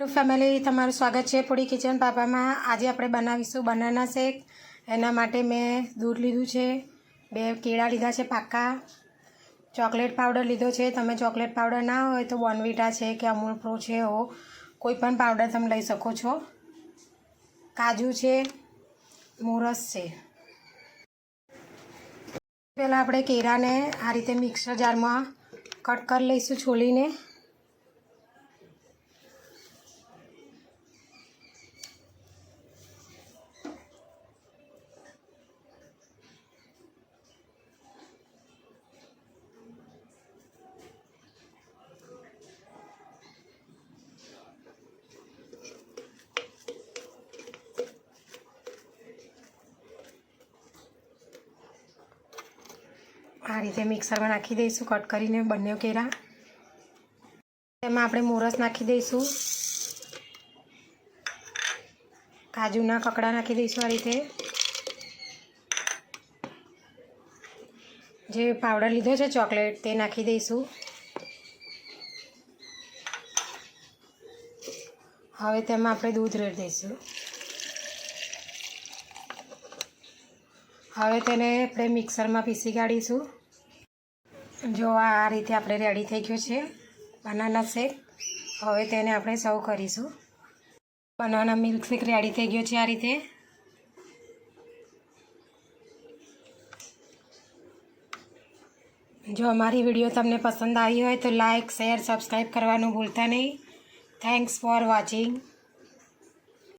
Two family તમારું સ્વાગત છે પૂરી કિચન પાપામાં. આજે આપણે બનાવીશું બનાના શેક. એના માટે મેં દૂધ લીધું છે, બે કેળા લીધા છે પાકા ચોકલેટ પાવડર લીધો છે. તમે ચોકલેટ પાવડર ના હોય તો બોર્નવિટા છે કે અમૂલ પ્રો છે હો. કોઈ પણ પાવડર તમે લઈ શકો છો. કાજુ છે, મોરસ છે. પહેલાં આપણે કેળાને આ રીતે મિક્સર જારમાં કટ કરી લઈશું છોલીને. આ રીતે મિક્સરમાં નાખી દઈશું કટ કરીને બંને કેરા. તેમાં આપણે મોરસ નાખી દઈશું. કાજુના કકડા નાખી દઈશું આ રીતે. જે પાવડર લીધો છે ચોકલેટ તે નાખી દઈશું. હવે તેમાં આપણે દૂધ રેડ દઈશું. હવે તેને આપણે મિક્સરમાં પીસી કાઢીશું. જો આ રીતે આપણે રેડી થઈ ગયું છે બનાના શેક હવે તેને આપણે સર્વ કરીશું. બનાના મિલ્ક શેક રેડી થઈ ગયો છે આ રીતે. જો અમારી વીડિયો તમને પસંદ આવી હોય તો લાઇક શેર સબસ્ક્રાઈબ કરવાનું ભૂલતા નહીં. Thanks for watching